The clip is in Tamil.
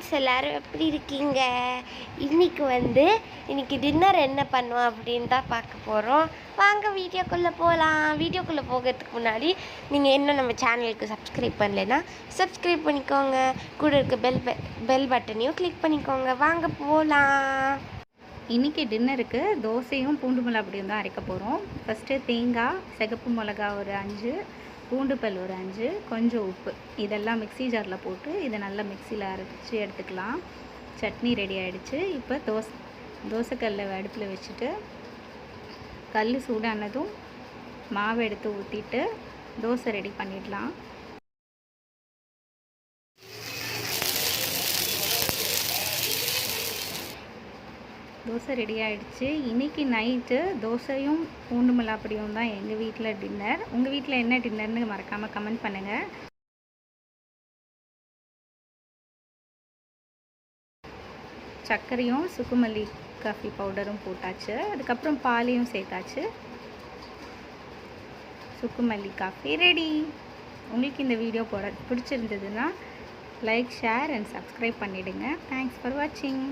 ஃப்ரெண்ட்ஸ் எல்லாரும். எப்படி இருக்கீங்க? இன்னைக்கு வந்து இன்றைக்கி டின்னர் என்ன பண்ணுவோம் அப்படின்னு தான் பார்க்க போகிறோம் வாங்க வீடியோக்குள்ளே போகலாம் வீடியோக்குள்ளே போகிறதுக்கு முன்னாடி நீங்கள் இன்னும் நம்ம சேனலுக்கு சப்ஸ்கிரைப் பண்ணலைன்னா சப்ஸ்கிரைப் பண்ணிக்கோங்க. கூட இருக்க பெல் பெல் பட்டனையும் கிளிக் பண்ணிக்கோங்க. வாங்க போகலாம் இன்றைக்கி டின்னருக்கு தோசையும் பூண்டு மிளகாப்பொடியும் தான் அரைக்க போகிறோம் ஃபஸ்ட்டு தேங்காய் சிகப்பு மிளகா ஒரு அஞ்சு பூண்டு பல் ஒரு அஞ்சு கொஞ்சம் உப்பு. இதெல்லாம் மிக்ஸி ஜாரில் போட்டு இதை நல்லா மிக்சியில் அரைச்சி எடுத்துக்கலாம். சட்னி ரெடி ஆகிடுச்சு இப்போ தோசை தோசைக்கல்லை அடுப்பில் வச்சுட்டு கல் சூடானதும் மாவு எடுத்து ஊற்றிட்டு தோசை ரெடி பண்ணிடலாம். தோசை ரெடி ஆகிடுச்சு இன்னைக்கு நைட்டு தோசையும் பூண்டு மிளாப்படியும் தான் எங்கள் வீட்டில் டின்னர் உங்கள் வீட்டில் என்ன டின்னர்னு மறக்காமல் கமெண்ட் பண்ணுங்கள் சர்க்கரையும் சுக்குமல்லி காஃபி பவுடரும் போட்டாச்சு. அதுக்கப்புறம் பாலையும் சேர்த்தாச்சு. சுக்குமல்லி காஃபி ரெடி உங்களுக்கு இந்த வீடியோ போட பிடிச்சிருந்ததுன்னா லைக் ஷேர் அண்ட் சப்ஸ்கிரைப் பண்ணிவிடுங்க தேங்க்ஸ் ஃபார் வாட்சிங்